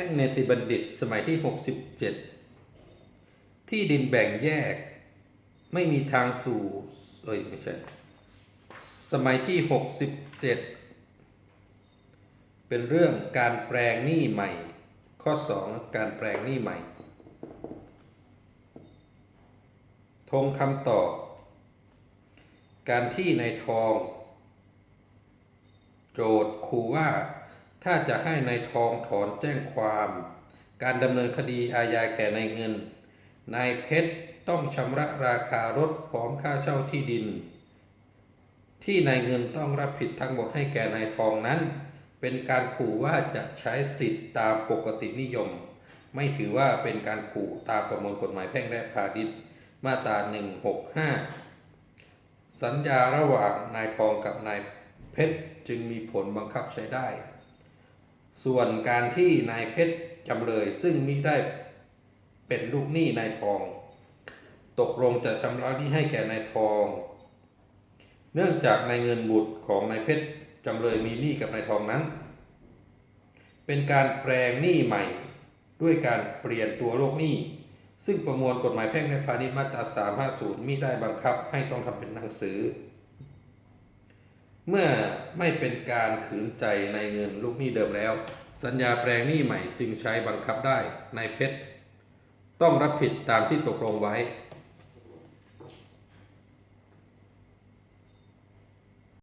แห่งเนติบัณฑิตสมัยที่ 67 ที่ดินแบ่งแยก ไม่มีทางสู่เอ้ยไม่ใช่ สมัยที่ 67 เป็นเรื่องการแปลงหนี้ใหม่ ข้อ 2 การแปลงหนี้ใหม่ทงคำตอบ การที่ในายทอง โจทย์คูว่า ถ้าจะให้ในายทองถอนแจ้งความ การดำเนินคดีอาญาแก่นายเงิน นายเพชรต้องชำระราคารถพร้อมค่าเช่าที่ดิน ที่นายเงินต้องรับผิดทั้งหมดให้แก่นายทองนั้น เป็นการขู่ว่าจะใช้สิทธิ์ตามปกตินิยม ไม่ถือว่าเป็นการขู่ตามประมวลกฎหมายแพ่งและพาณิชย์มาตรา165 สัญญาระหว่างนายทองกับนายเพชรจึงมีผลบังคับใช้ได้ ส่วนการที่นายเพชรจำเลยซึ่งมิได้เป็นลูกหนี้นายทอง ตกลงจะชำระหนี้ให้แก่นายทอง เนื่องจากนายเงินบุตรของนายเพชรจำเลยมีหนี้กับนายทองนั้น เป็นการแปลงหนี้ใหม่ด้วยการเปลี่ยนตัวโลกหนี้ ซึ่งประมวลกฎหมายแพ่งและพาณิชย์มาตรา350มิได้บังคับให้ต้องทำเป็นหนังสือ เมื่อไม่เป็นการขืนใจในเงินลูกหนี้เดิมแล้ว สัญญาแปลงหนี้ใหม่จึงใช้บังคับได้นายเพชร ต้องรับผิดตามที่ตกลงไว้